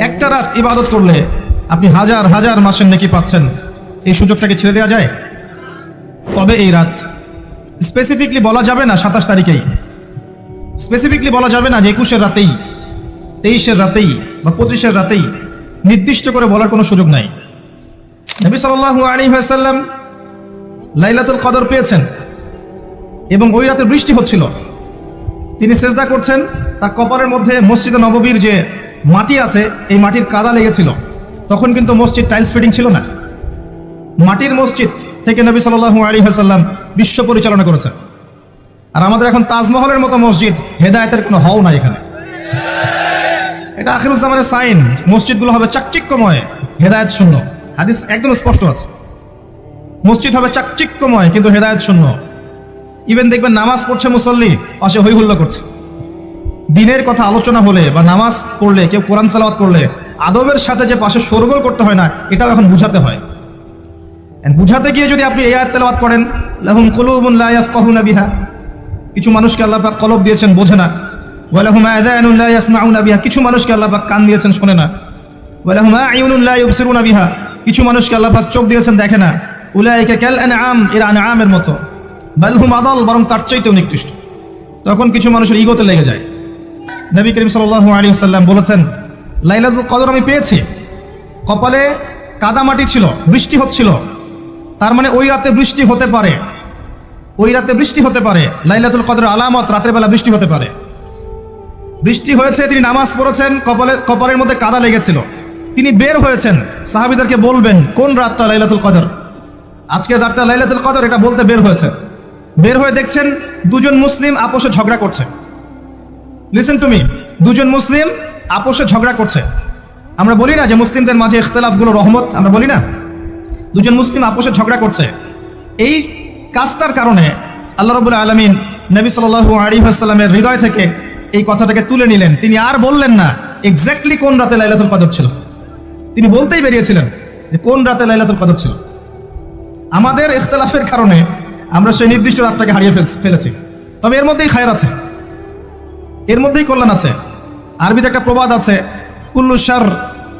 একটা রাত ইবাদত করলে আপনি হাজার হাজার মাসের নাকি পাচ্ছেন। এই সুযোগটাকে ছেড়ে দেওয়া যায়? কবে এই রাত? স্পেসিফিকলি বলা যাবে না সাতাশ তারিখেই। স্পেসিফিকলি বলা যাবে না যে একুশের রাতেই, তেইশের রাতেই বা পঁচিশের রাতেই। নির্দিষ্ট করে বলার কোনো সুযোগ নাই। নবী সাল্লাল্লাহু আলাইহি ওয়াসাল্লাম লাইলাতুল কদর পেয়েছেন এবং ওই রাতে বৃষ্টি হচ্ছিল। তিনি সেজদা করছেন, তার কপালের মধ্যে মসজিদে নববীর যে মাটি আছে, এই মাটির কাদা লেগেছিল। তখন কিন্তু মসজিদ টাইলস ফিটিং ছিল না। মাটির মসজিদ থেকে নবী সাল্লাল্লাহু আলাইহি ওয়াসাল্লাম বিশ্ব পরিচালনা করেছেন। আর আমাদের এখন তাজমহলের মতো মসজিদ, হেদায়তের কোনো হও নাই এখানে। এটা আখিরুজ্জামানের সাইন, মসজিদগুলো হবে চাকচিক্যময়, হেদায়েত শূন্য। হাদিস একদম স্পষ্ট আছে। মসজিদ হবে চাকচিক্যময়, কিন্তু হেদায়েত শূন্য। ইভেন দেখবেন নামাজ পড়ছে মুসল্লি, পাশে হই হুল্লা করছে। দিনের কথা আলোচনা হলে বা নামাজ পড়লে, কেউ কোরআন তেলাওয়াত করলে, আদবের সাথে যে পাশে সরগোল করতে হয় না, এটাও এখন বুঝাতে হয়। বুঝাতে গিয়ে যদি আপনি এই আয়াত করেন, লাহুম কুলুবুন লা ইয়াফকাহুনা বিহা। কিছু মানুষকে আল্লাহ কলব দিয়েছেন, বোঝে না। ওয়ালাহুম আযানুন লা ইয়াসমাউনা বিহা। কিছু মানুষকে আল্লাহ কান দিয়েছেন, শোনে না। ওয়ালাহুম ইউবসিরুনা বিহা। কিছু মানুষকে আল্লাহ চোখ দিয়েছেন, দেখে না। উলাইকা কাল আনআম, এরা আনআমের মতো। বাল হুম আদাল, বরং তার চাইতেও নিকৃষ্ট। তখন কিছু মানুষের ইগোতে লেগে যায়। নবী করিম সাল্লাল্লাহু আলাইহি ওয়াসাল্লাম বলেছেন, লাইলাতুল কদর আমি পেয়েছি। কপালে কাদামাটি ছিল, বৃষ্টি হচ্ছিল। তার মানে ওই রাতে বৃষ্টি হতে পারে। ওই রাতে বৃষ্টি হতে পারে। লাইলাতুল কদর আলামত রাতের বেলা বৃষ্টি হতে পারে। বৃষ্টি হয়েছে, তিনি নামাজ পড়েছেন, কপালে, কপালের মধ্যে কাদা লেগেছিল। তিনি বের হয়েছেন। সাহাবিদেরকে বলবেন, কোন রাতটা লাইলাতুল কদর? আজকের রাতটা লাইলাতুল কদর, এটা বলতে বের হয়েছে বের হয়ে দেখছেন, দুজন মুসলিম আপোষে ঝগড়া করছে। লিসেন টু মি দুজন মুসলিম আপোষে ঝগড়া করছে। আমরা বলি না যে মুসলিমদের মাঝে ইখতলাফগুলো রহমত, আমরা বলি না। দুজন মুসলিম আপোষে ঝগড়া করছে। এই কাজটার কারণে আল্লাহ রবুল্লা আলমিন নবী সাল আলী আসসালামের হৃদয় থেকে এই কথাটাকে তুলে নিলেন। তিনি আর বললেন না এক্স্যাক্টলি কোন রাতে লাইলাতুল কদর ছিল। তিনি বলতেই বেরিয়েছিলেন যে কোন রাতে লাইলাতুল কদর ছিল। আমাদের ইখতলাফের কারণে আমরা সেই নির্দিষ্ট রাতটাকে হারিয়ে ফেলেছি। তবে এর মধ্যেই খায়ের আছে। এর মধ্যেই কল্যাণ আছে। আরবিতে একটা প্রবাদ আছে, কুল্লু শার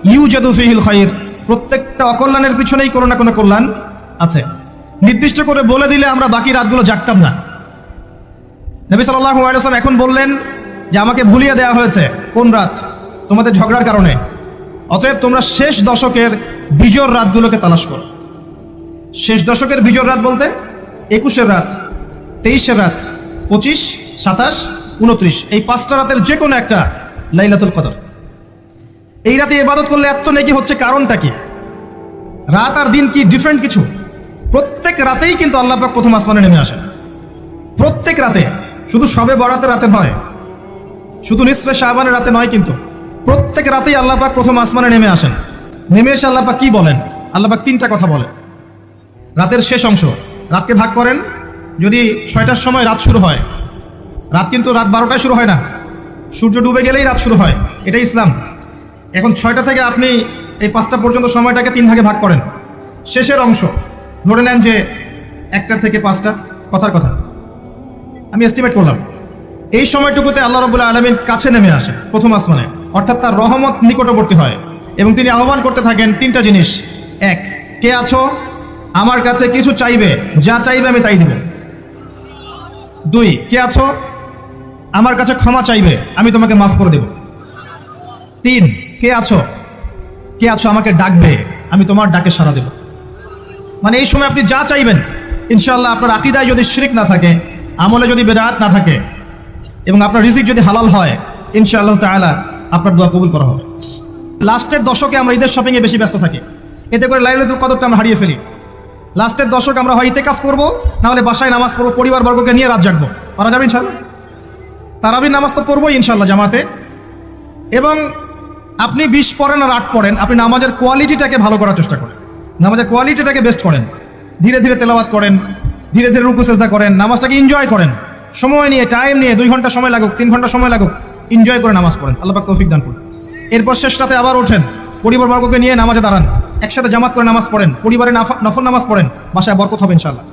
ইউজাদু ফিহিল খাইর। প্রত্যেকটা অকল্যাণের পিছনেই কোনো না কোনো কল্যাণ আছে। নির্দিষ্ট করে বলে দিলে আমরা বাকি রাতগুলো জাগতাম না। নবী সাল্লাল্লাহু আলাইহি ওয়াসাল্লাম এখন বললেন যে, আমাকে ভুলিয়ে দেওয়া হয়েছে কোন রাত? তোমাদের ঝগড়ার কারণে। অতএব তোমরা শেষ দশকের বিজোর রাতগুলোকে তালাশ করো। শেষ দশকের বিজোর রাত বলতে একুশের রাত, তেইশের রাত, পঁচিশ, সাতাশ উনত্রিশ। এই পাঁচটা রাতের যে কোনো একটা লাইলাতুল কদর। এই রাতে ইবাদত করলে এত নেকি হচ্ছে কারণটা কি? রাত আর দিন কি ডিফারেন্ট কিছু? প্রত্যেক রাতেই কিন্তু আল্লাহ পাক প্রথম আসমানে নেমে আসেন। প্রত্যেক রাতে, শুধু সবে বরাতের রাতে নয়, শুধু নিসফে শাহবানের রাতে নয় কিন্তু প্রত্যেক রাতেই আল্লাহ পাক প্রথম আসমানে নেমে আসেন। নেমে এসে আল্লাহ পাক কি বলেন? আল্লাহ পাক তিনটা কথা বলেন। রাতের শেষ অংশ, রাতকে ভাগ করেন। যদি ছয়টার সময় রাত শুরু হয় রাত কিন্তু রাত বারোটায় শুরু হয় না। সূর্য ডুবে গেলেই রাত শুরু হয়। এটাই ইসলাম। এখন ছয়টা থেকে আপনি এই পাঁচটা পর্যন্ত সময়টাকে তিন ভাগে ভাগ করেন। শেষের অংশ, ধরে নেন যে একটা থেকে পাঁচটা, কথার কথা। আমি এস্টিমেট করলাম। এই সময়টুকুতে আল্লাহ রবুল্লা আলমীর কাছে নেমে আসে প্রথম আসমানে। অর্থাৎ তার রহমত নিকটবর্তী হয় এবং তিনি আহ্বান করতে থাকেন তিনটা জিনিস। এক, কে আছো? আমার কাছে কিছু চাইবে, যা চাইবে আমি তাই দিব। দুই, কে আছো? আমার কাছে ক্ষমা চাইবে, আমি তোমাকে মাফ করে দেব। তিন, কে আছো? কে আছো আমাকে ডাকবে? আমি তোমার ডাকে সাড়া দেব। মানে এই সময় আপনি যা চাইবেন ইনশাল্লাহ আপনার আকিদায় যদি শিরিক না থাকে, আমলে যদি বেরাত না থাকে, এবং আপনার রিজিক যদি হালাল হয়, ইনশাআল্লাহ তাআলা আপনার দোয়া কবুল করা হবে। লাস্টের দশকে আমরা ঈদের শপিংয়ে বেশি ব্যস্ত থাকি। এতে করে লাইলাতুল কদরটা আমরা হারিয়ে ফেলি। লাস্টের দশক আমরা হয় ইতেকাফ করব, নাহলে বাসায় নামাজ পড়ব, পরিবারবর্গকে নিয়ে রাত জাগবো। পারা যাবে ইনশাল্লাহ তারাবির নামাজ তো পড়বোই ইনশাল্লাহ জামাতে। এবং আপনি বিশ পড়েন আর আট পড়েন, আপনি নামাজের কোয়ালিটিটাকে ভালো করার চেষ্টা করেন। নামাজের কোয়ালিটিটাকে বেস্ট করেন। ধীরে ধীরে তেলাওয়াত করেন, ধীরে ধীরে রুকু করেন, নামাজটাকে এনজয় করেন। সময় নিয়ে টাইম নিয়ে, দুই ঘণ্টা সময় লাগুক, তিন ঘণ্টা সময় লাগুক এনজয় করে নামাজ পড়েন। আল্লাহ তৌফিক দান করুন। এরপর শেষ রাতে আবার ওঠেন, পরিবারবর্গকে নিয়ে নামাজে দাঁড়ান। একসাথে জামাত করে নামাজ পড়েন, পরিবারে নাফা- নফল নামাজ পড়েন, বাসায় বরকত হবে ইনশাল্লাহ